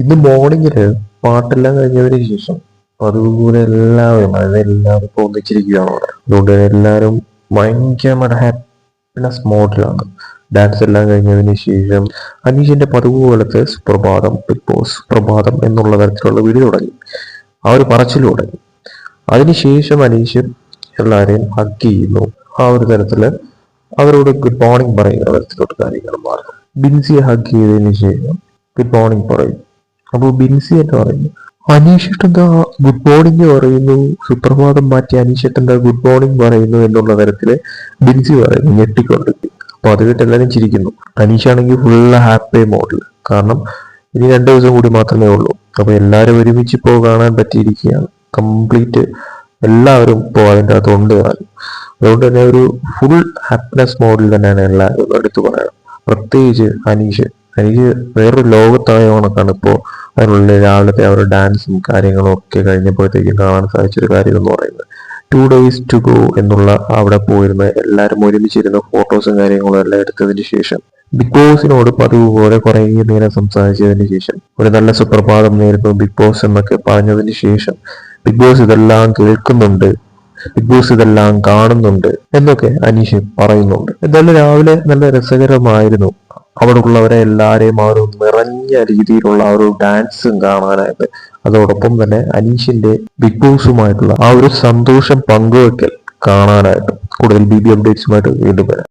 ഇന്ന് മോർണിംഗിൽ പാട്ടെല്ലാം കഴിഞ്ഞതിന് ശേഷം അതുപോലെ എല്ലാവരും അതായത് എല്ലാവരും ഇപ്പൊ ഒന്നിച്ചിരിക്കുകയാണ് അവിടെ അതുകൊണ്ട് എല്ലാവരും ഭയങ്കരമായിട്ട് ഹാപ്പിനെസ് മോഡിലാണ് ഡാൻസ് എല്ലാം കഴിഞ്ഞതിന് ശേഷം അനീഷിന്റെ പതിവ് പോലത്തെ സുപ്രഭാതം ബിഗ് ബോസ് പ്രഭാതം എന്നുള്ള തരത്തിലുള്ള വീഡിയോ തുടങ്ങി. ആ ഒരു പറച്ചിൽ തുടങ്ങി. അതിനുശേഷം അനീഷ് എല്ലാവരെയും ഹഗ് ചെയ്യുന്നു. ആ ഒരു തരത്തിൽ അവരോട് ഗുഡ് മോർണിംഗ് പറയുന്ന തരത്തിലോട്ട് കാര്യങ്ങൾ മാറുന്നു. ബിൻസിയെ ഹഗ് ചെയ്തതിന് ശേഷം ഗുഡ് മോർണിംഗ് പറയും. അപ്പോൾ ബിൻസി എന്ന് പറയുന്നു. അനീഷട്ട് എന്താ ഗുഡ് മോർണിംഗ് പറയുന്നു സുപ്രഭാതം മാറ്റി അനീഷട്ട് എന്താ ഗുഡ് മോർണിംഗ് പറയുന്നു എന്നുള്ള തരത്തിൽ ബിൻസി പറയുന്നു ഞെട്ടിക്കൊണ്ട് അപ്പൊ അത് കേട്ട് എല്ലാവരും ചിരിക്കുന്നു. അനീഷാണെങ്കിൽ ഫുള്ള് ഹാപ്പി മോഡിൽ കാരണം ഇനി രണ്ടു ദിവസം കൂടി മാത്രമേ ഉള്ളൂ. അപ്പൊ എല്ലാവരും ഒരുമിച്ച് ഇപ്പോൾ കാണാൻ പറ്റിയിരിക്കുകയാണ്. കംപ്ലീറ്റ് എല്ലാവരും ഇപ്പോൾ അതിന്റെ അകത്ത് ഉണ്ട് കാണും അതുകൊണ്ട് തന്നെ ഒരു ഫുൾ ഹാപ്പിനെസ് മോഡിൽ തന്നെയാണ് എല്ലാവരും എടുത്തു പറയുന്നത് പ്രത്യേകിച്ച് അനീഷ്. അനീഷ് വേറൊരു ലോകത്തായ കണക്കാണ് ഇപ്പോൾ അതിനുള്ളിൽ രാവിലത്തെ ആ ഡാൻസും കാര്യങ്ങളും ഒക്കെ കഴിഞ്ഞപ്പോഴത്തേക്കും കാണാൻ സാധിച്ചൊരു കാര്യം എന്ന് പറയുന്നത്. ടു ഡേയ്സ് ടു ഗോ എന്നുള്ള അവിടെ പോയിരുന്ന എല്ലാവരും ഒരുമിച്ചിരുന്ന ഫോട്ടോസും കാര്യങ്ങളും എല്ലാം എടുത്തതിന് ശേഷം ബിഗ് ബോസിനോട് പതിവ് പോലെ കുറേ നേരം സംസാരിച്ചതിന് ശേഷം ഒരു നല്ല സുപ്രഭാതം നേരിടുന്നു ബിഗ് ബോസ് എന്നൊക്കെ പറഞ്ഞതിന് ശേഷം ബിഗ് ബോസ് ഇതെല്ലാം കേൾക്കുന്നുണ്ട് ബിഗ് ബോസ് ഇതെല്ലാം കാണുന്നുണ്ട് എന്നൊക്കെ അനീഷ് പറയുന്നുണ്ട്. എന്തായാലും രാവിലെ നല്ല രസകരമായിരുന്നു. അവിടെ ഉള്ളവരെ എല്ലാരെയും ആ ഒരു നിറഞ്ഞ രീതിയിലുള്ള ആ ഒരു ഡാൻസും കാണാനായിട്ട്. അതോടൊപ്പം തന്നെ അനീഷിന്റെ ബിഗ് ബോസുമായിട്ടുള്ള ആ ഒരു സന്തോഷം പങ്കുവെക്കൽ കാണാനായിട്ട് കൂടുതൽ ബി ബി അപ്ഡേറ്റ്സുമായിട്ട് വീണ്ടും വരാം.